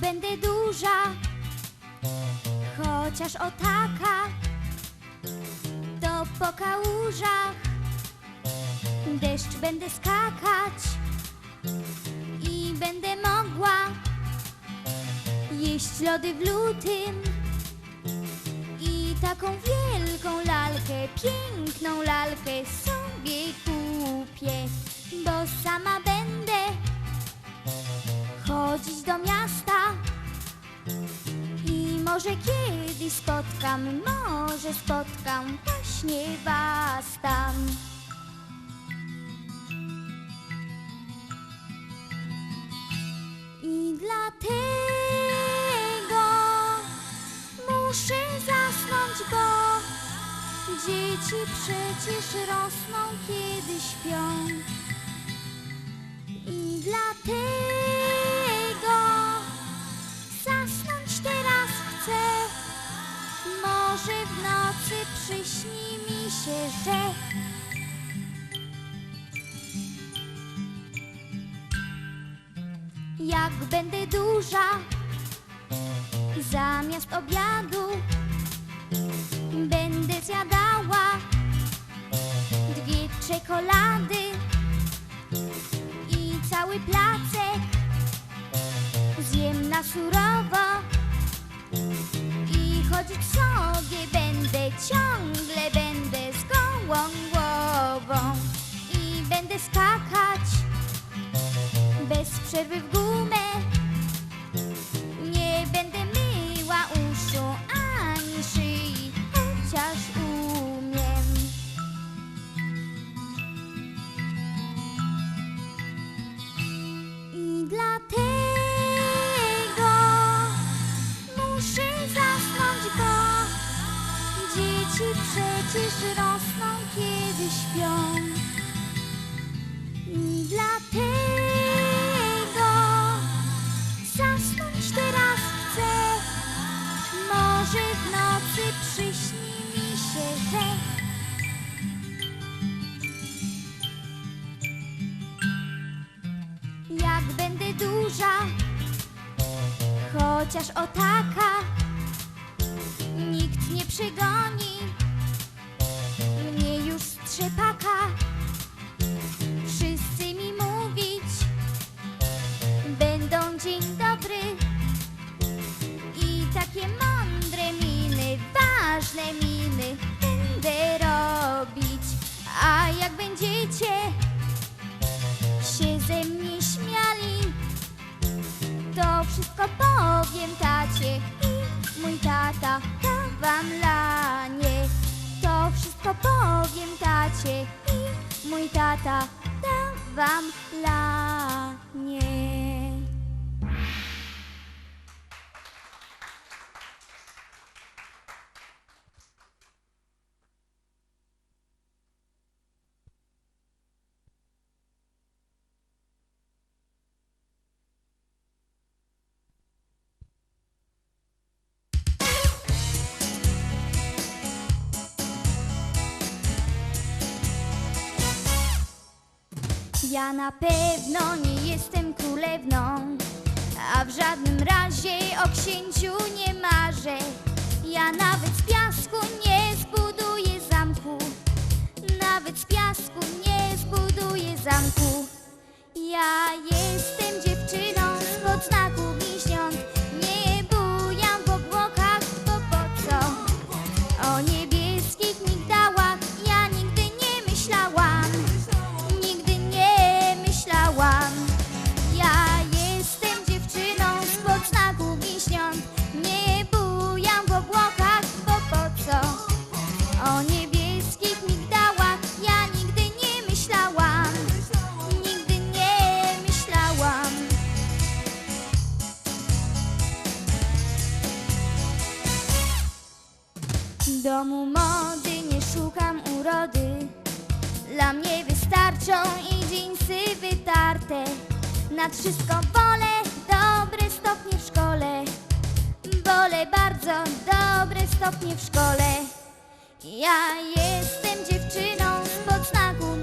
będę duża, chociaż o taka, to po kałużach deszcz będę skakać i będę mogła jeść lody w lutym i taką wielką lalkę, piękną lalkę sobie może spotkam właśnie was tam. I dlatego muszę zasnąć, bo dzieci przecież rosną, kiedy śpią. I dlatego Może w nocy przyśni mi się, że jak będę duża, zamiast obiadu będę zjadała dwie czekolady i cały placek. Zjem na surowo chodzić sobie będę ciągle będę z gołą głową i będę skakać bez przerwy w gumę dzieci przecież rosną, kiedy śpią. I dlatego zasnąć teraz chcę. Może w nocy przyśni mi się, że jak będę duża, chociaż o taka nikt nie przegoni mnie trzepaka. Wszyscy mi mówić będą dzień dobry i takie mądre miny, ważne miny będę robić. A jak będziecie się ze mnie śmiali, to wszystko powiem tacie i mój tata da wam lanie. To wszystko powiem tacie i mój tata da wam lanie. Ja na pewno nie jestem królewną, a w żadnym razie o księciu nie marzę. Ja nawet z piasku nie zbuduję zamku, nawet z piasku nie zbuduję zamku. Ja jestem dziewczyną spod znaku Domu mody nie szukam urody. Dla mnie wystarczą i dżinsy wytarte. Nad wszystko wolę dobre stopnie w szkole. Wolę bardzo dobre stopnie w szkole. Ja jestem dziewczyną spod znaku